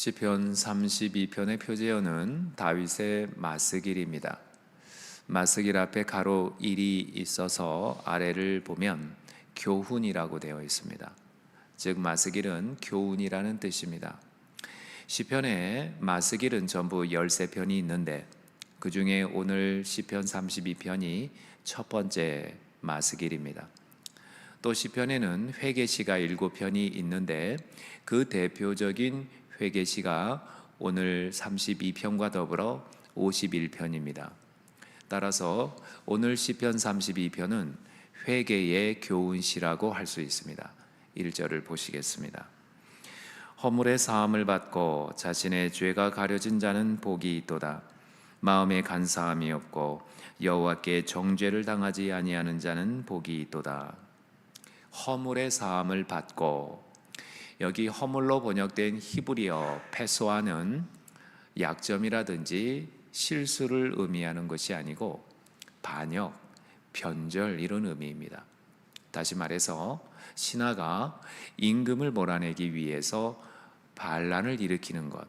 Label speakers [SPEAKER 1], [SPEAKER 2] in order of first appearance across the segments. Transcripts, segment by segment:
[SPEAKER 1] 시편 32편의 표제어는 다윗의 마스길입니다. 마스길 앞에 가로 1이 있어서 아래를 보면 교훈이라고 되어 있습니다. 즉 마스길은 교훈이라는 뜻입니다. 시편에 마스길은 전부 13편이 있는데 그 중에 오늘 시편 32편이 첫 번째 마스길입니다. 또 시편에는 회개시가 7편이 있는데 그 대표적인 회개시가 오늘 32편과 더불어 51편입니다. 따라서 오늘 시편 32편은 회개의 교훈시라고 할 수 있습니다. 1절을 보시겠습니다. 허물의 사함을 받고 자신의 죄가 가려진 자는 복이 있도다. 마음에 간사함이 없고 여호와께 정죄를 당하지 아니하는 자는 복이 있도다. 허물의 사함을 받고 여기 허물로 번역된 히브리어 페소아는 약점이라든지 실수를 의미하는 것이 아니고 반역, 변절 이런 의미입니다. 다시 말해서 신하가 임금을 몰아내기 위해서 반란을 일으키는 것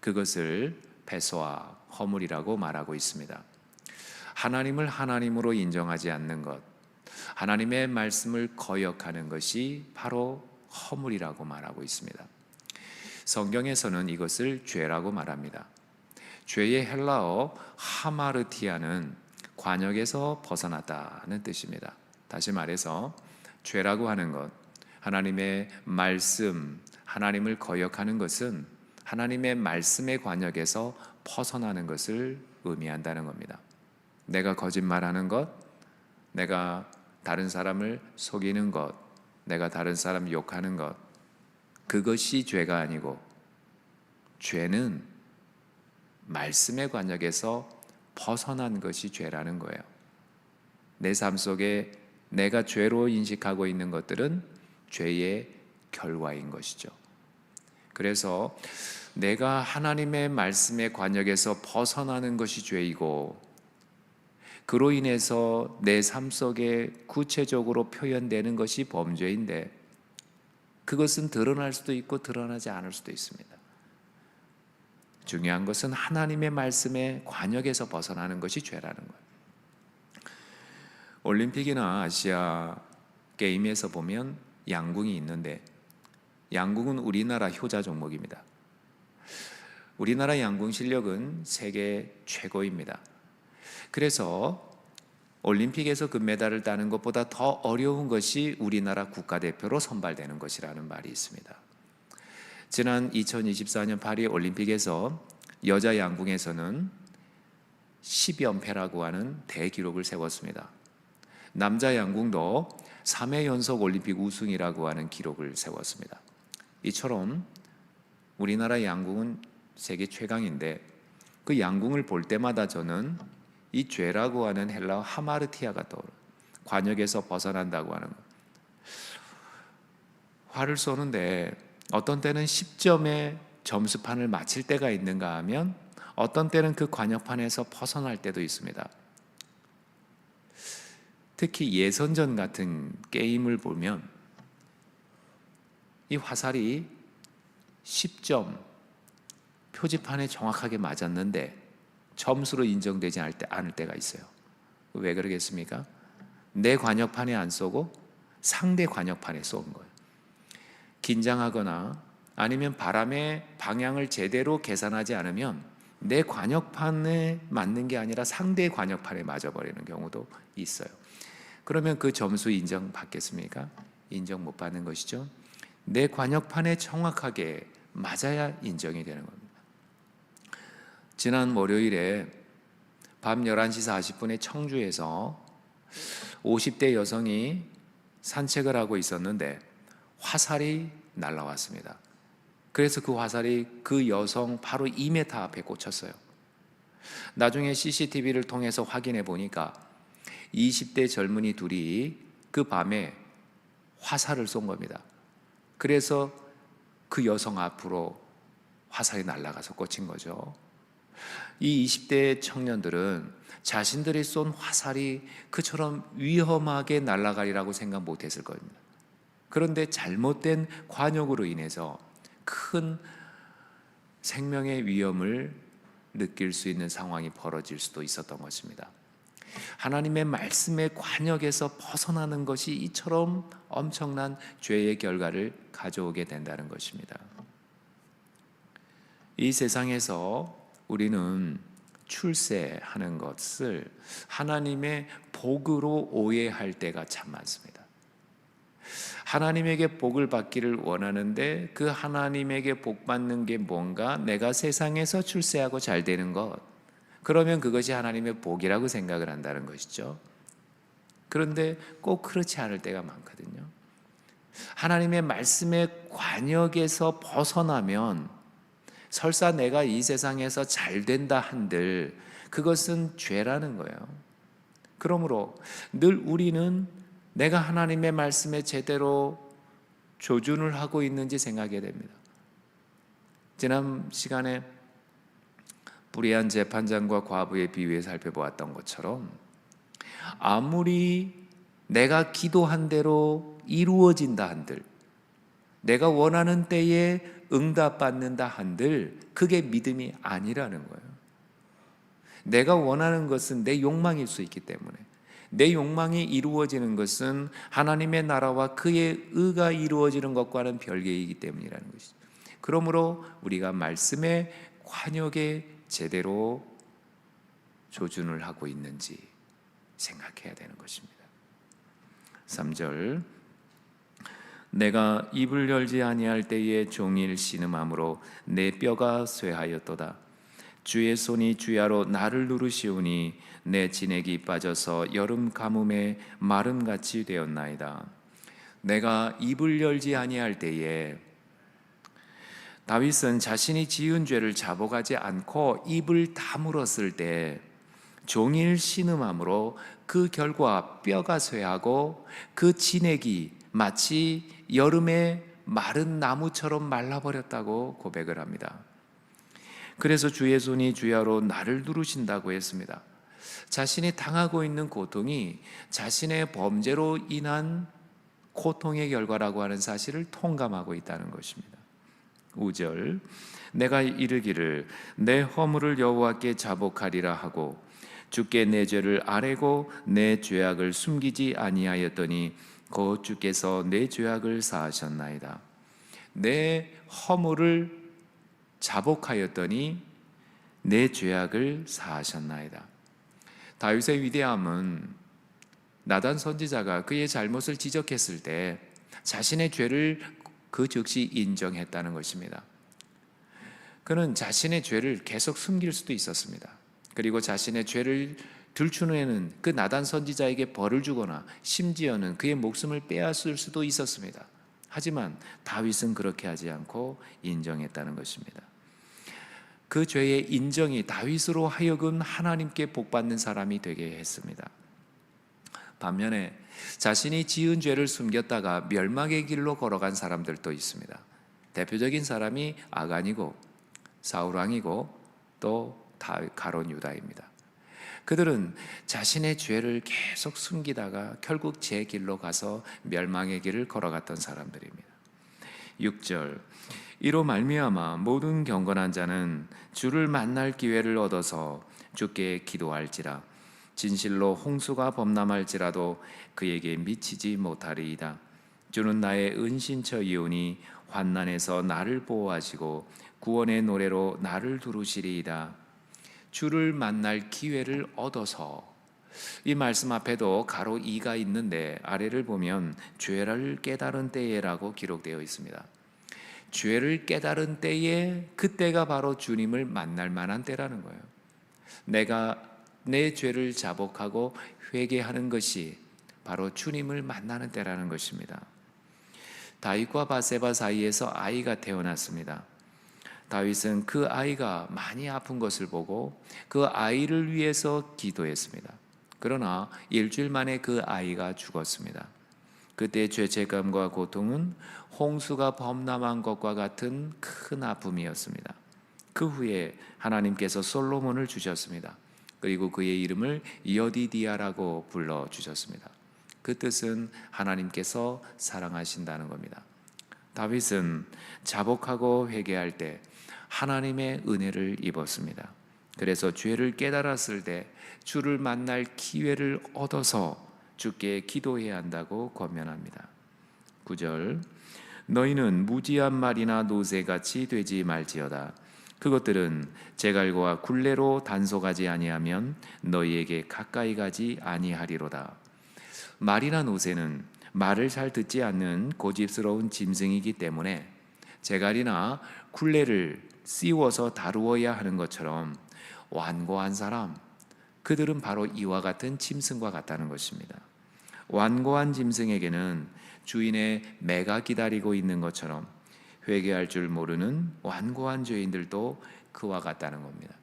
[SPEAKER 1] 그것을 패소와 허물이라고 말하고 있습니다. 하나님을 하나님으로 인정하지 않는 것 하나님의 말씀을 거역하는 것이 바로 허물이라고 말하고 있습니다. 성경에서는 이것을 죄라고 말합니다. 죄의 헬라어 하마르티아는 관역에서 벗어났다는 뜻입니다. 다시 말해서 죄라고 하는 것, 하나님의 말씀, 하나님을 거역하는 것은 하나님의 말씀의 관역에서 벗어나는 것을 의미한다는 겁니다. 내가 거짓말하는 것, 내가 다른 사람을 속이는 것, 내가 다른 사람 욕하는 것, 그것이 죄가 아니고, 죄는 말씀의 관역에서 벗어난 것이 죄라는 거예요. 내 삶 속에 내가 죄로 인식하고 있는 것들은 죄의 결과인 것이죠. 그래서 내가 하나님의 말씀의 관역에서 벗어나는 것이 죄이고 그로 인해서 내 삶 속에 구체적으로 표현되는 것이 범죄인데 그것은 드러날 수도 있고 드러나지 않을 수도 있습니다. 중요한 것은 하나님의 말씀의 관역에서 벗어나는 것이 죄라는 거예요. 올림픽이나 아시아 게임에서 보면 양궁이 있는데 양궁은 우리나라 효자 종목입니다. 우리나라 양궁 실력은 세계 최고입니다. 그래서 올림픽에서 금메달을 따는 것보다 더 어려운 것이 우리나라 국가대표로 선발되는 것이라는 말이 있습니다. 지난 2024년 파리 올림픽에서 여자 양궁에서는 10연패라고 하는 대기록을 세웠습니다. 남자 양궁도 3회 연속 올림픽 우승이라고 하는 기록을 세웠습니다. 이처럼 우리나라 양궁은 세계 최강인데 그 양궁을 볼 때마다 저는 이 죄라고 하는 헬라어 하마르티아가 떠오르. 관역에서 벗어난다고 하는 것. 화를 쏘는데 어떤 때는 10점의 점수판을 마칠 때가 있는가 하면 어떤 때는 그 관역판에서 벗어날 때도 있습니다. 특히 예선전 같은 게임을 보면 이 화살이 10점 표지판에 정확하게 맞았는데 점수로 인정되지 않을 때가 있어요. 왜 그러겠습니까? 내 관역판에 안 쏘고 상대 관역판에 쏜 거예요. 긴장하거나 아니면 바람의 방향을 제대로 계산하지 않으면 내 관역판에 맞는 게 아니라 상대 관역판에 맞아버리는 경우도 있어요. 그러면 그 점수 인정 받겠습니까? 인정 못 받는 것이죠. 내 관역판에 정확하게 맞아야 인정이 되는 겁니다. 지난 월요일에 밤 11시 40분에 청주에서 50대 여성이 산책을 하고 있었는데 화살이 날라왔습니다. 그래서 그 화살이 그 여성 바로 2m 앞에 꽂혔어요. 나중에 CCTV를 통해서 확인해 보니까 20대 젊은이 둘이 그 밤에 화살을 쏜 겁니다. 그래서 그 여성 앞으로 화살이 날아가서 꽂힌 거죠. 이 20대 청년들은 자신들이 쏜 화살이 그처럼 위험하게 날아가리라고 생각 못 했을 겁니다. 그런데 잘못된 관역으로 인해서 큰 생명의 위험을 느낄 수 있는 상황이 벌어질 수도 있었던 것입니다. 하나님의 말씀의 관역에서 벗어나는 것이 이처럼 엄청난 죄의 결과를 가져오게 된다는 것입니다. 이 세상에서 우리는 출세하는 것을 하나님의 복으로 오해할 때가 참 많습니다. 하나님에게 복을 받기를 원하는데 그 하나님에게 복 받는 게 뭔가 내가 세상에서 출세하고 잘 되는 것. 그러면 그것이 하나님의 복이라고 생각을 한다는 것이죠. 그런데 꼭 그렇지 않을 때가 많거든요. 하나님의 말씀의 관역에서 벗어나면 설사 내가 이 세상에서 잘 된다 한들 그것은 죄라는 거예요. 그러므로 늘 우리는 내가 하나님의 말씀에 제대로 조준을 하고 있는지 생각해야 됩니다. 지난 시간에 불의한 재판장과 과부의 비유에 살펴보았던 것처럼 아무리 내가 기도한 대로 이루어진다 한들 내가 원하는 때에 응답받는다 한들 그게 믿음이 아니라는 거예요. 내가 원하는 것은 내 욕망일 수 있기 때문에 내 욕망이 이루어지는 것은 하나님의 나라와 그의 의가 이루어지는 것과는 별개이기 때문이라는 것이죠. 그러므로 우리가 말씀의 관역에 제대로 조준을 하고 있는지 생각해야 되는 것입니다. 3절 내가 입을 열지 아니할 때에 종일 신음함으로 내 뼈가 쇠하였도다. 주의 손이 주야로 나를 누르시오니 내 진액이 빠져서 여름 가뭄에 마름같이 되었나이다. 내가 입을 열지 아니할 때에 다윗은 자신이 지은 죄를 자복하지 않고 입을 다물었을 때 종일 신음함으로 그 결과 뼈가 쇠하고 그 진액이 마치 여름에 마른 나무처럼 말라버렸다고 고백을 합니다. 그래서 주의 손이 주야로 나를 누르신다고 했습니다. 자신이 당하고 있는 고통이 자신의 범죄로 인한 고통의 결과라고 하는 사실을 통감하고 있다는 것입니다. 5절 내가 이르기를 내 허물을 여호와께 자복하리라 하고 주께 내 죄를 아뢰고 내 죄악을 숨기지 아니하였더니 곧 주께서 내 죄악을 사하셨나이다. 내 허물을 자복하였더니 내 죄악을 사하셨나이다. 다윗의 위대함은 나단 선지자가 그의 잘못을 지적했을 때 자신의 죄를 그 즉시 인정했다는 것입니다. 그는 자신의 죄를 계속 숨길 수도 있었습니다. 그리고 자신의 죄를 들추는 그 나단 선지자에게 벌을 주거나 심지어는 그의 목숨을 빼앗을 수도 있었습니다. 하지만 다윗은 그렇게 하지 않고 인정했다는 것입니다. 그 죄의 인정이 다윗으로 하여금 하나님께 복받는 사람이 되게 했습니다. 반면에 자신이 지은 죄를 숨겼다가 멸망의 길로 걸어간 사람들도 있습니다. 대표적인 사람이 아간이고 사울 왕이고 또 가론 유다입니다. 그들은 자신의 죄를 계속 숨기다가 결국 제 길로 가서 멸망의 길을 걸어갔던 사람들입니다. 6절 이로 말미암아 모든 경건한 자는 주를 만날 기회를 얻어서 주께 기도할지라 진실로 홍수가 범람할지라도 그에게 미치지 못하리이다. 주는 나의 은신처이오니 환난에서 나를 보호하시고 구원의 노래로 나를 두르시리이다. 주를 만날 기회를 얻어서 이 말씀 앞에도 가로 2가 있는데 아래를 보면 죄를 깨달은 때에라고 기록되어 있습니다. 죄를 깨달은 때에 그때가 바로 주님을 만날 만한 때라는 거예요. 내가 내 죄를 자복하고 회개하는 것이 바로 주님을 만나는 때라는 것입니다. 다윗과 바세바 사이에서 아이가 태어났습니다. 다윗은 그 아이가 많이 아픈 것을 보고 그 아이를 위해서 기도했습니다. 그러나 일주일 만에 그 아이가 죽었습니다. 그때 죄책감과 고통은 홍수가 범람한 것과 같은 큰 아픔이었습니다. 그 후에 하나님께서 솔로몬을 주셨습니다. 그리고 그의 이름을 여디디아라고 불러 주셨습니다. 그 뜻은 하나님께서 사랑하신다는 겁니다. 다윗은 자복하고 회개할 때 하나님의 은혜를 입었습니다. 그래서 죄를 깨달았을 때 주를 만날 기회를 얻어서 주께 기도해야 한다고 권면합니다. 9절 너희는 무지한 말이나 노새같이 되지 말지어다. 그것들은 제갈과 굴레로 단속하지 아니하면 너희에게 가까이 가지 아니하리로다. 말이나 노새는 말을 잘 듣지 않는 고집스러운 짐승이기 때문에 제갈이나 굴레를 씌워서 다루어야 하는 것처럼 완고한 사람, 그들은 바로 이와 같은 짐승과 같다는 것입니다. 완고한 짐승에게는 주인의 매가 기다리고 있는 것처럼 회개할 줄 모르는 완고한 죄인들도 그와 같다는 겁니다.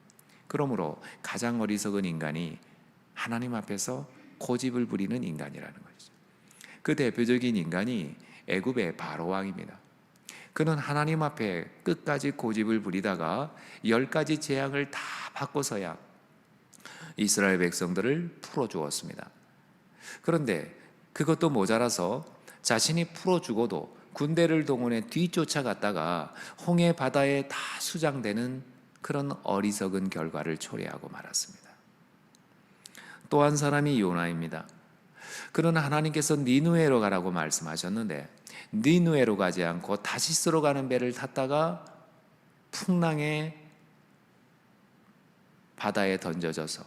[SPEAKER 1] 그러므로 가장 어리석은 인간이 하나님 앞에서 고집을 부리는 인간이라는 것이죠. 그 대표적인 인간이 애굽의 바로 왕입니다. 그는 하나님 앞에 끝까지 고집을 부리다가 열 가지 재앙을 다 받고서야 이스라엘 백성들을 풀어 주었습니다. 그런데 그것도 모자라서 자신이 풀어 주고도 군대를 동원해 뒤쫓아갔다가 홍해 바다에 다 수장되는 그런 어리석은 결과를 초래하고 말았습니다. 또 한 사람이 요나입니다. 그는 하나님께서 니누에로 가라고 말씀하셨는데 니누에로 가지 않고 다시스로 가는 배를 탔다가 풍랑에 바다에 던져져서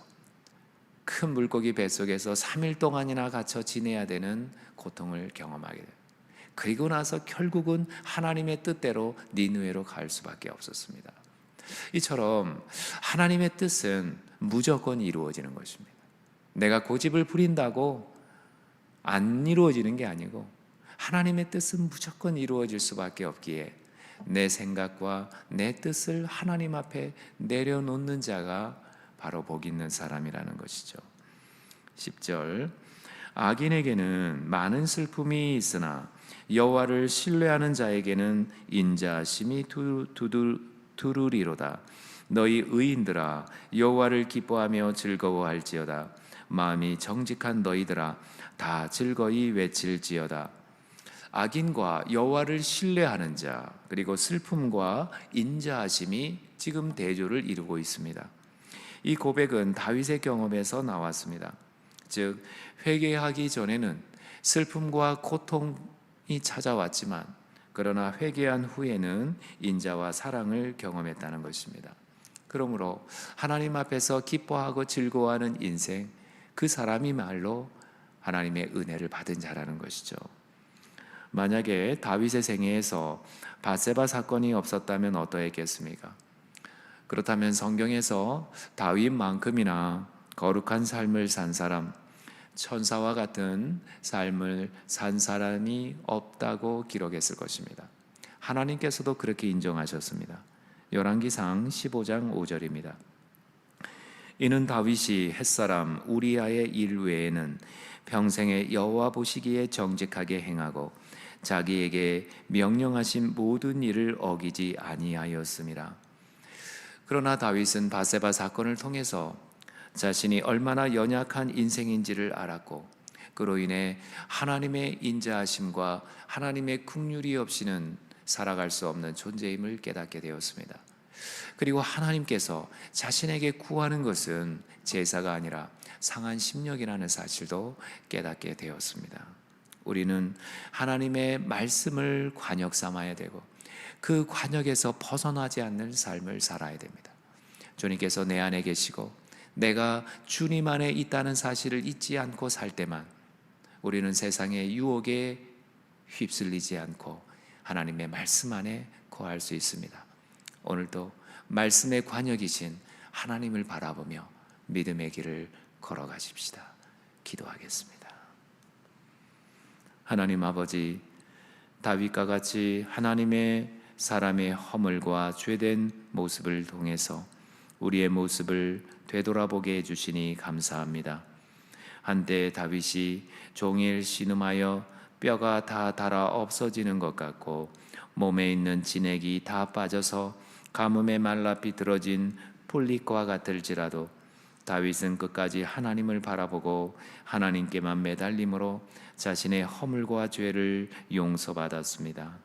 [SPEAKER 1] 큰 물고기 뱃속에서 3일 동안이나 갇혀 지내야 되는 고통을 경험하게 돼요. 그리고 나서 결국은 하나님의 뜻대로 니누에로 갈 수밖에 없었습니다. 이처럼 하나님의 뜻은 무조건 이루어지는 것입니다. 내가 고집을 부린다고 안 이루어지는 게 아니고 하나님의 뜻은 무조건 이루어질 수밖에 없기에 내 생각과 내 뜻을 하나님 앞에 내려놓는 자가 바로 복 있는 사람이라는 것이죠. 10절 악인에게는 많은 슬픔이 있으나 여호와를 신뢰하는 자에게는 인자심이 두루리로다. 너희 의인들아 여호와를 기뻐하며 즐거워할지어다. 마음이 정직한 너희들아 다 즐거이 외칠지어다. 악인과 여호와를 신뢰하는 자 그리고 슬픔과 인자하심이 지금 대조를 이루고 있습니다. 이 고백은 다윗의 경험에서 나왔습니다. 즉 회개하기 전에는 슬픔과 고통이 찾아왔지만 그러나 회개한 후에는 인자와 사랑을 경험했다는 것입니다. 그러므로 하나님 앞에서 기뻐하고 즐거워하는 인생 그 사람이 말로 하나님의 은혜를 받은 자라는 것이죠. 만약에 다윗의 생애에서 바세바 사건이 없었다면 어떠했겠습니까? 그렇다면 성경에서 다윗만큼이나 거룩한 삶을 산 사람, 천사와 같은 삶을 산 사람이 없다고 기록했을 것입니다. 하나님께서도 그렇게 인정하셨습니다. 열왕기상 15장 5절입니다. 이는 다윗이 햇사람 우리아의 일 외에는 평생에 여호와 보시기에 정직하게 행하고 자기에게 명령하신 모든 일을 어기지 아니하였습니다. 그러나 다윗은 바세바 사건을 통해서 자신이 얼마나 연약한 인생인지를 알았고 그로 인해 하나님의 인자하심과 하나님의 국률이 없이는 살아갈 수 없는 존재임을 깨닫게 되었습니다. 그리고 하나님께서 자신에게 구하는 것은 제사가 아니라 상한 심령이라는 사실도 깨닫게 되었습니다. 우리는 하나님의 말씀을 관역 삼아야 되고 그 관역에서 벗어나지 않는 삶을 살아야 됩니다. 주님께서 내 안에 계시고 내가 주님 안에 있다는 사실을 잊지 않고 살 때만 우리는 세상의 유혹에 휩쓸리지 않고 하나님의 말씀 안에 거할 수 있습니다. 오늘도 말씀의 관역이신 하나님을 바라보며 믿음의 길을 걸어가십시다. 기도하겠습니다. 하나님 아버지, 다윗과 같이 하나님의 사람의 허물과 죄된 모습을 통해서 우리의 모습을 되돌아보게 해 주시니 감사합니다. 한때 다윗이 종일 신음하여 뼈가 다 닳아 없어지는 것 같고 몸에 있는 진액이 다 빠져서 가뭄에 말라 비틀어진 풀잎과 같을지라도 다윗은 끝까지 하나님을 바라보고 하나님께만 매달림으로 자신의 허물과 죄를 용서받았습니다.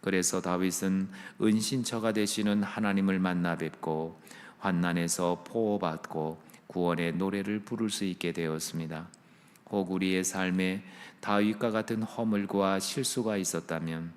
[SPEAKER 1] 그래서 다윗은 은신처가 되시는 하나님을 만나 뵙고 환난에서 보호받고 구원의 노래를 부를 수 있게 되었습니다. 혹 우리의 삶에 다윗과 같은 허물과 실수가 있었다면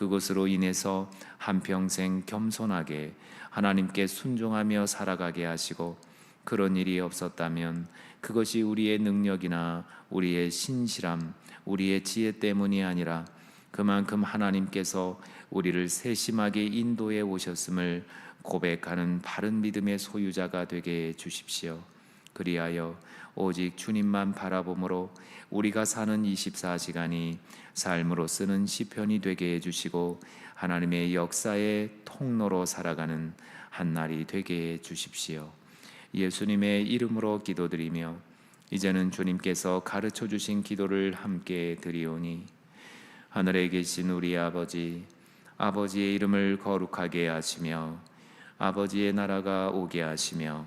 [SPEAKER 1] 그것으로 인해서 한평생 겸손하게 하나님께 순종하며 살아가게 하시고 그런 일이 없었다면 그것이 우리의 능력이나 우리의 신실함, 우리의 지혜 때문이 아니라 그만큼 하나님께서 우리를 세심하게 인도해 오셨음을 고백하는 바른 믿음의 소유자가 되게 해 주십시오. 그리하여 오직 주님만 바라봄으로 우리가 사는 24시간이 삶으로 쓰는 시편이 되게 해 주시고 하나님의 역사의 통로로 살아가는 한 날이 되게 해 주십시오. 예수님의 이름으로 기도드리며 이제는 주님께서 가르쳐 주신 기도를 함께 드리오니 하늘에 계신 우리 아버지 아버지의 이름을 거룩하게 하시며 아버지의 나라가 오게 하시며